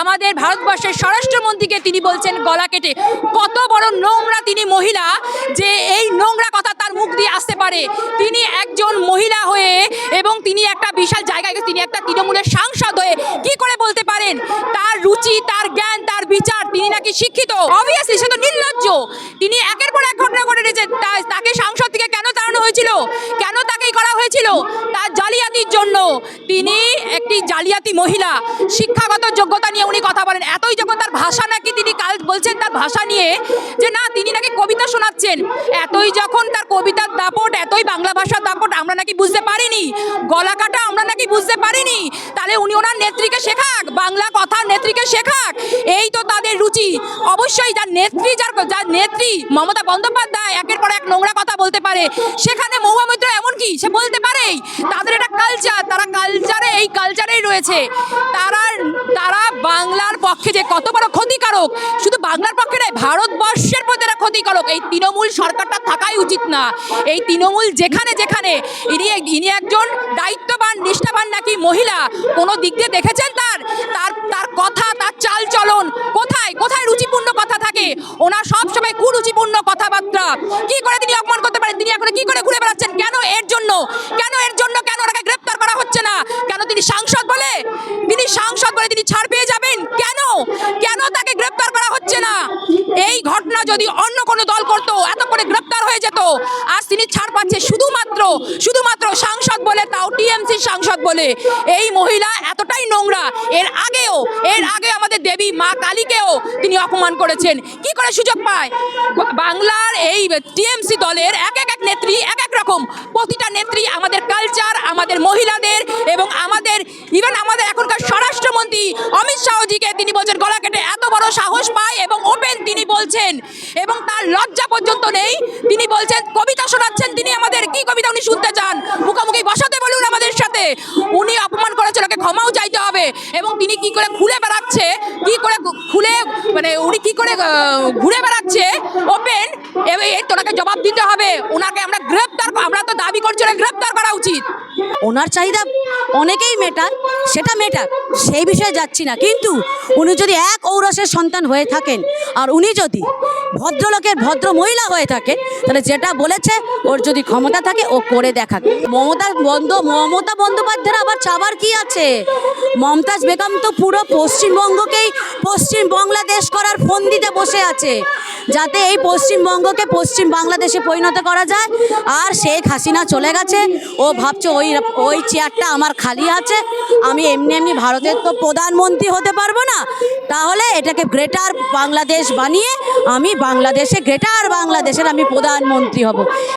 আমাদের ভারতবর্ষের স্বরাষ্ট্রমন্ত্রীকে তিনি বলছেন গলা কেটে। কত বড় নোংরা তিনি মহিলা যে এই নোংরা কথা তার মুখ দিয়ে আসতে পারে। তিনি একজন মহিলা হয়ে এবং তিনি একটা বিশাল জায়গায় তিনি একটা তৃণমূলের সাংসদ হয়ে কি করে বলতে পারেন? তার রুচি, তার জ্ঞান, তার বিচার, তিনি নাকি শিক্ষিত? অবভিয়াসলি সে তো নির্লজ্জ। তিনি একের পর এক ঘটনা ঘটে রয়েছে তাকে সাংসদ থেকে কেন তাড়ানো হয়েছিল? কেন তাকেই করা হয়েছিল? তার জালিয়াতির জন্য। তিনি একটি জালিয়াতি মহিলা যোগ্যতা বলেন এতই ভাষা নাকি তিনি কাল বলছেন তার ভাষা নিয়ে? যে না, তিনি নাকি কবিতা শোনাচ্ছেন। এতই যখন তার কবিতার দাপট, এতই বাংলা ভাষার দাপট আমরা নাকি বুঝতে পারিনি। গলা কাটা আমরা নাকি বুঝতে পারিনি। তাহলে উনি ওনার নেত্রীকে শেখাক, বাংলা কথা নেত্রীকে শেখাক। এই তো তাদের রুচি। অবশ্যই যার নেত্রী, যার যার নেত্রী মমতা বন্দ্যোপাধ্যায় একের পর এক নোংরা কথা বলতে পারে। সেখানে মহুয়া মৈত্র এমন কি? সে বলতে পারেই তাদের একটা কালচার তারা কালচারে এই কালচারেই রয়েছে। তারা তারা বাংলার পক্ষে যে কত বড় ক্ষতিকারক। শুধু বাংলার পক্ষে নয়, ভারতবর্ষের প্রতি এরা ক্ষতিকারক। এই তৃণমূল সরকারটা থাকাই উচিত না। এই তৃণমূল যেখানে যেখানে, ইনি ইনি একজন দায়িত্ববান, নিষ্ঠাবান নাকি মহিলা, কোনো দিক দিয়ে দেখেছেন তার? তার তার কথা, তার চাল চলন কোথায় কোথায় রুচিপূর্ণ কথা থাকে ওনার সবসময় কুরুচিপূর্ণ কথাবার্তা কি করে তিনি অপমান করতে পারেন তিনি এখন কি করে ঘুরে বেড়াচ্ছেন কেন এর জন্য কেন এর জন্য কেন ওনাকে গ্রেপ্তার করা হচ্ছে না কেন তিনি সাংসদ বলে তিনি সাংসদ বলে তিনি ছাড় পেয়ে যাবেন কেন কেন তাকে গ্রেপ্তার করা হচ্ছে না এই ঘটনা যদি অন্য কোনো দল করতো, এত করে গ্রেপ্তার হয়ে যেত। আজ তিনি ছাড় পাচ্ছে শুধুমাত্র শুধুমাত্র সাংসদ বলে, তাও টিএমসির সাংসদ বলে। এই মহিলা এতটাই নোংরা। এর আগেও, এর আগে আমাদের দেবী মা কালীকেও তিনি অপমান করেছেন। কি করে সুযোগ পায়? বাংলার এই টিএমসি দলের এক এক এক নেত্রী এক এক রকম। প্রতিটা নেত্রী আমাদের কালচার আমাদের মহিলাদের এবং আমাদের ইভেন আমাদের এখনকার স্বরাষ্ট্রমন্ত্রী অমিত শাহজিকে তিনি বলছেন, গলা কেটে এত বড় সাহস পায় এবং ওপেন তিনি বলছেন এবং তার লজ্জা পর্যন্ত নেই। তিনি বলছেন, কবিতা শোনাচ্ছেন তিনি আমাদের। কি কবিতা উনি শুনতে চান? মুখোমুখি বসাতে বলুন আমাদের সাথে। উনি অপমান করেছে ওকে ক্ষমাও চাইতে হবে এবং তিনি কি করে খুলে বেড়াচ্ছে, কি করে খুলে মানে উনি কি করে ঘুরে বেড়াচ্ছে ওপেন এই তোনাকে জবাব দিতে হবে। ওনাকে আমরা গ্রেপ্তার আমরা তো দাবি করছি ওনাকে গ্রেপ্তার করা উচিত। ওনার চাহিদা অনেকেই মেটার, সেটা মেটার, সেই বিষয়ে যাচ্ছি না। কিন্তু উনি যদি এক ঔরসের সন্তান হয়ে থাকেন, আর উনি যদি ভদ্রলোকের ভদ্র মহিলা হয়ে থাকে তাহলে যেটা বলেছে, ওর যদি ক্ষমতা থাকে, ও করে দেখাক। মমতা বন্দ মমতা বন্দ্যোপাধ্যায়ের আবার চাবার কি আছে? মমতাজ বেগম তো পুরো পশ্চিমবঙ্গকেই পশ্চিম বাংলাদেশ করার ফোন দিতে বসে আছে। যাতে এই পশ্চিমবঙ্গকে পশ্চিম বাংলাদেশে পরিণত করা যায়। আর শেখ হাসিনা চলে গেছে। ও ভাবছে ওই ওই চেয়ারটা আমার খালি আছে। আমি এমনি এমনি ভারতের তো প্রধানমন্ত্রী হতে পারব না। তাহলে এটাকে গ্রেটার বাংলাদেশ বানিয়ে আমি বাংলাদেশে, গ্রেটার বাংলাদেশের আমি প্রধানমন্ত্রী হব।